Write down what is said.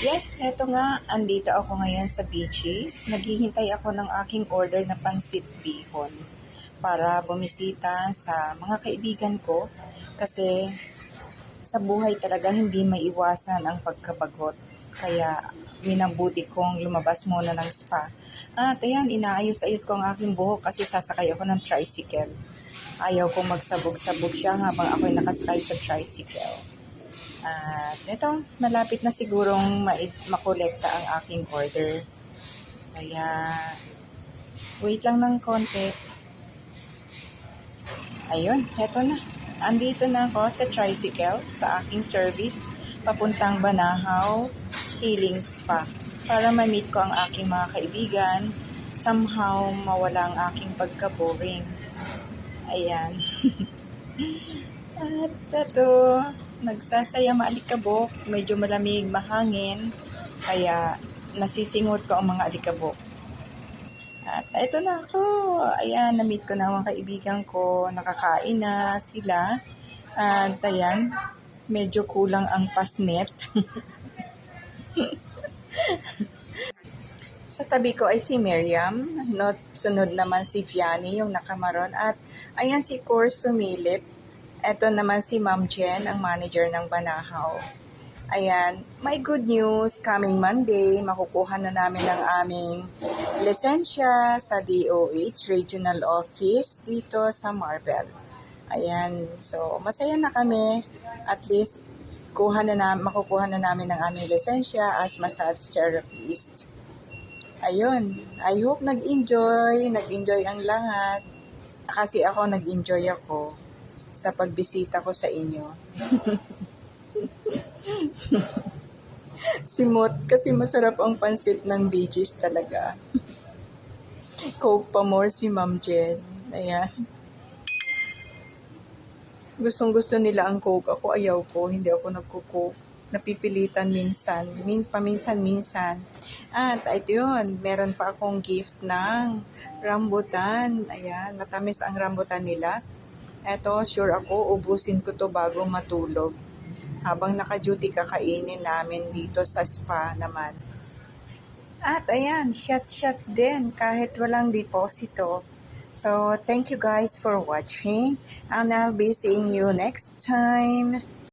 Yes, eto nga, andito ako ngayon sa beaches. Naghihintay ako ng aking order na pansit bihon para bumisita sa mga kaibigan ko kasi sa buhay talaga hindi maiwasan ang pagkabagot. Kaya minabuti kong lumabas muna ng spa. At ayan, inaayos-ayos ko ang aking buhok kasi sasakay ako ng tricycle. Ayaw kong magsabog-sabog siya habang ako'y nakasakay sa tricycle. At ito, malapit na sigurong ma- makolekta ang aking order. Kaya, wait lang ng konti. Ayun, eto na. Andito na ako sa tricycle sa aking service papuntang Banahaw Healing Spa para ma-meet ko ang aking mga kaibigan. Somehow, mawala ang aking pagka-boring. Ayan. At ito, nagsasaya maalikabok, medyo malamig, mahangin, kaya nasisingot ko ang mga alikabok. At ito na ako, ayan, na-meet ko na ang kaibigan ko, nakakain na sila. At ayan, medyo kulang ang pasnet. Sa tabi ko ay si Miriam, not sunod naman si Vianney, yung nakamaron, at ayan si Cor sumilip. Ito naman si Ma'am Jen, ang manager ng Banahaw. Ayan, may good news, coming Monday, makukuha na namin ang aming lisensya sa DOH Regional Office dito sa Marbel. Ayan, so masaya na kami. At least, kuha na na, makukuha na namin ang aming lisensya as massage therapist. Ayun, I hope nag-enjoy, nag-enjoy ang lahat. Kasi ako nag-enjoy ako sa pagbisita ko sa inyo. Simot, kasi masarap ang pansit ng Bee talaga. Coke pa more si Ma'am Jen. Ayan. Gustong gusto nila ang Coke. Ako ayaw ko. Hindi ako nagko-Coke. Napipilitan minsan. Min, paminsan-minsan. At ito yun. Meron pa akong gift ng rambutan. Ayan. Matamis ang rambutan nila. Eto, sure ako, ubusin ko to bago matulog. Habang naka-duty kakainin namin dito sa spa naman. At ayan, shot-shot din kahit walang deposito. So, thank you guys for watching and I'll be seeing you next time.